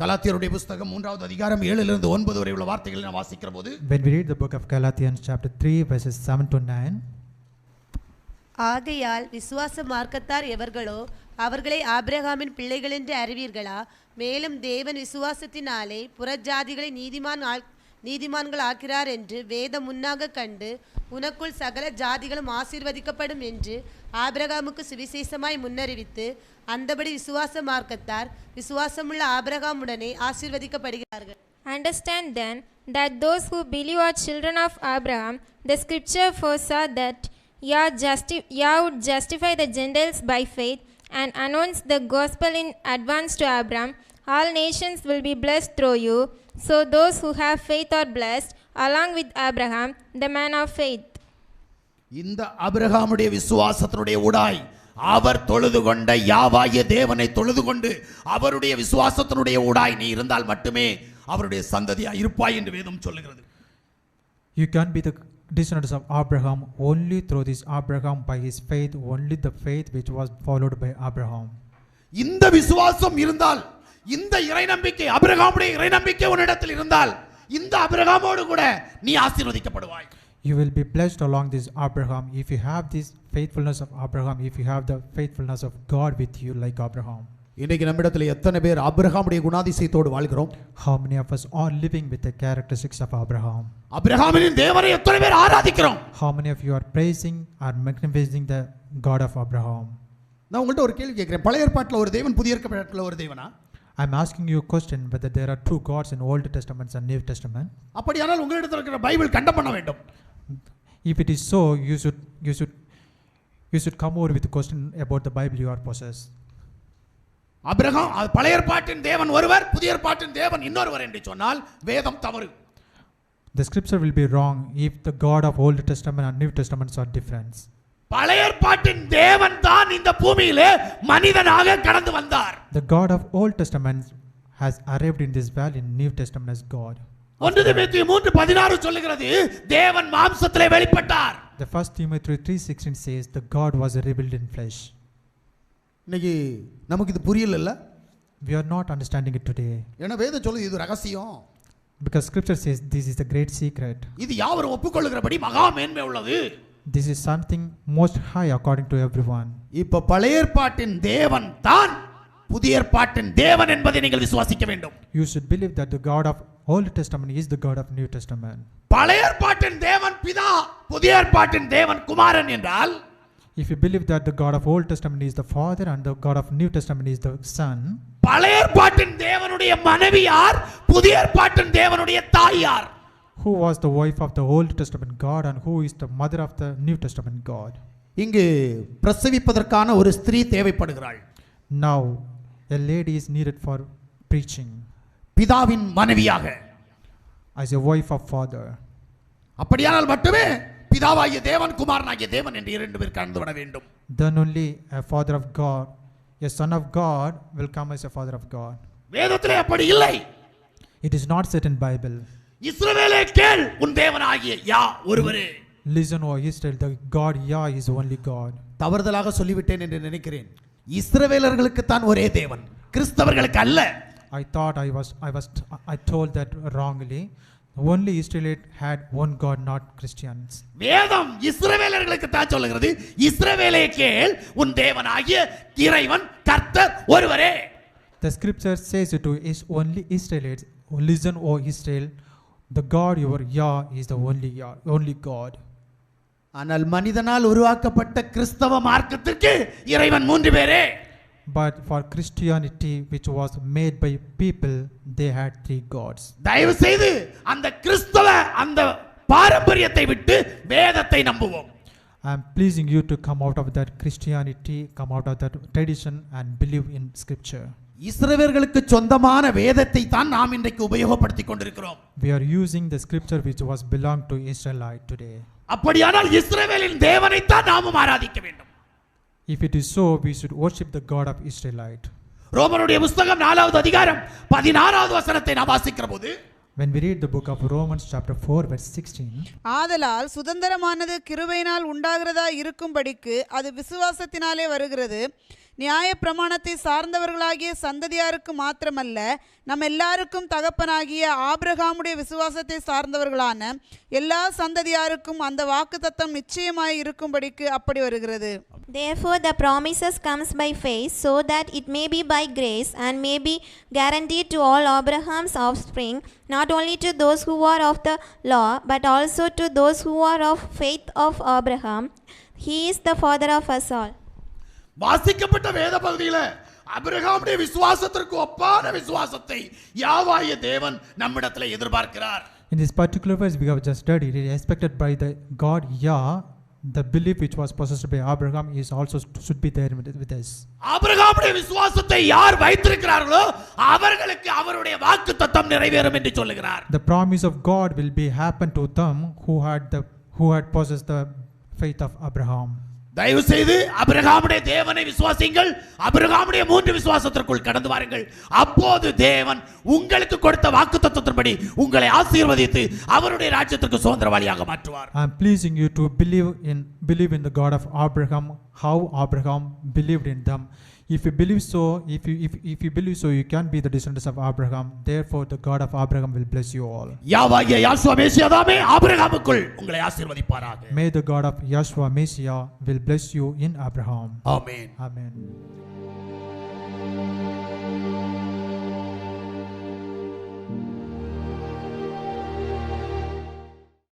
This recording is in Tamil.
கலாத்தியருடைய புஸ்தகம் மூன்றாவது அதிகாரம் ஏழிலிருந்து ஒன்பது வரை உள்ள வார்த்தைகளை நான் வாசிக்கிற போது When we read the book of Galatians, chapter 3, verses 7 to 9, ஆகையால் விசுவாச மார்க்கத்தார் எவர்களோ அவர்களை ஆபிரகாமின் பிள்ளைகள் என்று அறிவீர்களா? மேலும் தேவன் விசுவாசத்தினாலே புறஜாதிகளை நீதிமான் நீதிமான்கள் ஆக்கிறார் என்று வேதம் முன்னாக கண்டு உனக்குள் சகல ஜாதிகளும் ஆசீர்வதிக்கப்படும் என்று ஆபிரகாமுக்கு சுவிசேஷமாய் முன்னறிவித்து அந்தபடி விசுவாச மார்க்கத்தார் விசுவாசமுள்ள ஆபிரகாமுடனே ஆசீர்வதிக்கப்படுகிறார்கள் Understand then that those who believe are children of Abraham, the scripture foresaw that Yah, justi- Yah would justify the Gentiles by faith and announce the gospel in advance to Abraham. All nations will be blessed through you. So those who have faith are blessed, along with Abraham, the man of faith. இந்த அபிரகாமுடைய விசுவாசத்தினுடைய ஊடாய் அவர் தொழுது கொண்ட யாவாய தேவனை தொழுது கொண்டு அவருடைய விசுவாசத்தினுடைய ஊடாய் நீ இருந்தால் மட்டுமே அவருடைய சந்ததியா இருப்பாய் என்று வேதம் சொல்லுகிறது you can be the descendants of Abraham only through this Abraham by his faith, only the faith which was followed by Abraham. இந்த விசுவாசம் இருந்தால் இந்த இறை நம்பிக்கை அபிரகாமுடைய இறை நம்பிக்கை உன்னிடத்தில் இருந்தால் இந்த அபிரகாமோடு கூட நீ ஆசீர்வதிக்கப்படுவாய் You will be blessed along this Abraham if you have this faithfulness of Abraham, if you have the faithfulness of God with you like Abraham. இன்றைக்கு நம்மிடத்தில் எத்தனை பேர் அபிரகாமுடைய குணாதிசயத்தோடு வாழ்கிறோம் How many of us are living with the characteristics of Abraham? அபிரகாமின் தேவனை எத்தனை பேர் ஆராதிக்கிறோம் How many of you are praising or magnifying the God of Abraham? நான் உங்கள்கிட்ட ஒரு கேள்வி கேட்கிறேன் பழைய ஏற்பாட்டில் ஒரு தேவன் புதிய ஏற்பாட்டில் ஒரு தேவனா Asking you a question whether there are two gods in Old Testament and New Testament. அப்படியானால் உங்களிடத்தில் இருக்கிற பைபிள் கண்டம் பண்ண வேண்டும் If it is so, you should you should you should come over with a question about the Bible you are possessed. Abraham அது பழைய ஏற்பாட்டின் தேவன் ஒருவர் புதிய ஏற்பாட்டின் தேவன் இன்னொருவர் என்று சொன்னால் வேதம் தவறு The scripture will be wrong if the God of Old Testament and New Testaments are different. பழைய ஏற்பாட்டின் தேவன் தான் இந்த பூமியிலே மனிதனாக கடந்து வந்தார் The God of Old Testament has arrived in this valley in New Testament as God. ஒன்று திமுத்தி மூன்று பதினாறு சொல்லுகிறது தேவன் மாம்சத்திலே வெளிப்பட்டார் The first Timothy 3:16 says the God was revealed in flesh. இன்னைக்கு நமக்கு இது புரியல We are not understanding it today ஏன்னா வேதம் சொல்லுது இது ரகசியம் because scripture says this is the great secret. இது யாவரும் ஒப்புக்கொள்ளுகிறபடி மகா மேன்மை உள்ளது This is something most high according to everyone. இப்ப பழைய ஏற்பாட்டின் தேவன் தான் புதிய ஏற்பாட்டின் தேவன் என்பதை நீங்கள் விசுவாசிக்க வேண்டும் You should believe that the God of Old Testament is the God of New Testament. பழைய ஏற்பாட்டின் தேவன் பிதா புதிய ஏற்பாட்டின் தேவன் குமாரன் என்றால் If you believe that the God of Old Testament is the Father and the God of New Testament is the Son, பழைய ஏற்பாட்டின் தேவனுடைய மனைவி யார் புதிய ஏற்பாட்டின் தேவனுடைய தாய் யார் who was the wife of the Old Testament God and who is the mother of the New Testament God? இங்கு பிரசவிப்பதற்கான ஒரு ஸ்திரீ தேவைப்படுகிறாள் Now, a lady is needed for preaching பிதாவின் மனைவியாக as a wife of Father. அப்படியானால் மட்டுமே பிதாவாகிய தேவன் குமாரனாகிய தேவன் என்று இரண்டு பேர் கலந்து விட வேண்டும் Then only a father of God, a son of God, will come as a father of God. வேதத்திலே அப்படி இல்லை It is not said in Bible. இஸ்ரவேலே கேள் உன் தேவனாகிய யா ஒருவரே Listen, O Israel, the God Yah is only God. தவறுதலாக சொல்லிவிட்டேன் என்று நினைக்கிறேன் இஸ்ரவேலர்களுக்கு தான் ஒரே தேவன் கிறிஸ்தவர்களுக்கு அல்ல I thought I was I was I told that wrongly. Only Israelite had one God, not Christians. வேதம் இஸ்ரவேலர்களுக்கு தான் சொல்லுகிறது இஸ்ரவேலே கேள் உன் தேவனாகிய இறைவன் கர்த்தர் ஒருவரே The scripture says it to is only Israelites. Listen, O Israel, the God your Yah is the only Yah, only God. ஆனால் மனிதனால் உருவாக்கப்பட்ட கிறிஸ்தவ மார்க்கத்திற்கு இறைவன் மூன்று பேரே But for Christianity, which was made by people, they had three gods. தயவு செய்து அந்த கிறிஸ்தவ அந்த பாரம்பரியத்தை விட்டு வேதத்தை நம்புவோம் I am pleasing you to come out of that Christianity, come out of that tradition, and believe in Scripture. இஸ்ரவேலர்களுக்கு சொந்தமான வேதத்தை தான் நாம் இன்றைக்கு உபயோகப்படுத்திக் கொண்டிருக்கிறோம் We are using the Scripture which was belonged to Israelite today. அப்படியானால் இஸ்ரவேலின் தேவனைத்தான் நாமும் ஆராதிக்க வேண்டும் If it is so, we should worship the God of Israelite. ரோமனுடைய புஸ்தகம் நாலாவது அதிகாரம் பதினாறாவது வசனத்தை நாம் வாசிக்கிற போது When we read the book of Romans, chapter 4, verse 16, ஆதலால் சுதந்திரமானது கிருபையினால் உண்டாகிறதா இருக்கும்படிக்கு அது விசுவாசத்தினாலே வருகிறது நியாய பிரமாணத்தை சார்ந்தவர்களாகிய சந்ததியாருக்கு மாத்திரமல்ல நம் எல்லாருக்கும் தகப்பனாகிய ஆபிரகாமுடைய விசுவாசத்தை சார்ந்தவர்களான எல்லா சந்ததியாருக்கும் அந்த வாக்கு தத்தம் நிச்சயமாய் இருக்கும்படிக்கு அப்படி வருகிறது Therefore, the promises comes by faith, so that it may be by grace and may be guaranteed to all Abraham's offspring, not only to those who are of the law, but also to those who are of faith of Abraham. He is the father of us all. வாசிக்கப்பட்ட வேத பகுதியில அபிரகாமுடைய விசுவாசத்திற்கு ஒப்பான விசுவாசத்தை யாவாய தேவன் நம்மிடத்துல எதிர்பார்க்கிறார் In this particular verse we have just studied, it is expected by the God Yah, the belief which was possessed by Abraham is also should be there with us. ஆபிரகாமுடைய விசுவாசத்தை யார் வைத்திருக்கிறார்களோ அவர்களுக்கு அவருடைய வாக்கு தத்தம் நிறைவேறும் என்று சொல்லுகிறார் The promise of God will be happen to them who had the who had possessed the faith of Abraham. தயவு செய்து அபிரகாமுடைய தேவனை விசுவாசிங்கள் அபிரகாமுடைய மூன்று விசுவாசத்திற்குள் கடந்து வாருங்கள். அப்போது தேவன் உங்களுக்கு கொடுத்த வாக்கு தத்துவத்தின்படி உங்களை ஆசீர்வதித்து அவருடைய ராஜ்யத்திற்கு சுதந்திரவாளியாக மாற்றுவார். I am pleasing you to believe in believe in the God of Abraham how Abraham believed in them. If you believe so, if you if, if you believe so, you can be the descendants of Abraham. Therefore, the God of Abraham will bless you all. யாவாகிய யாசுவா மேசியாதாமே ஆபிரகாமுக்குள் உங்களை ஆசீர்வதிப்பாராக May the God of Yahshua Messiah will bless you in Abraham. Amen Amen.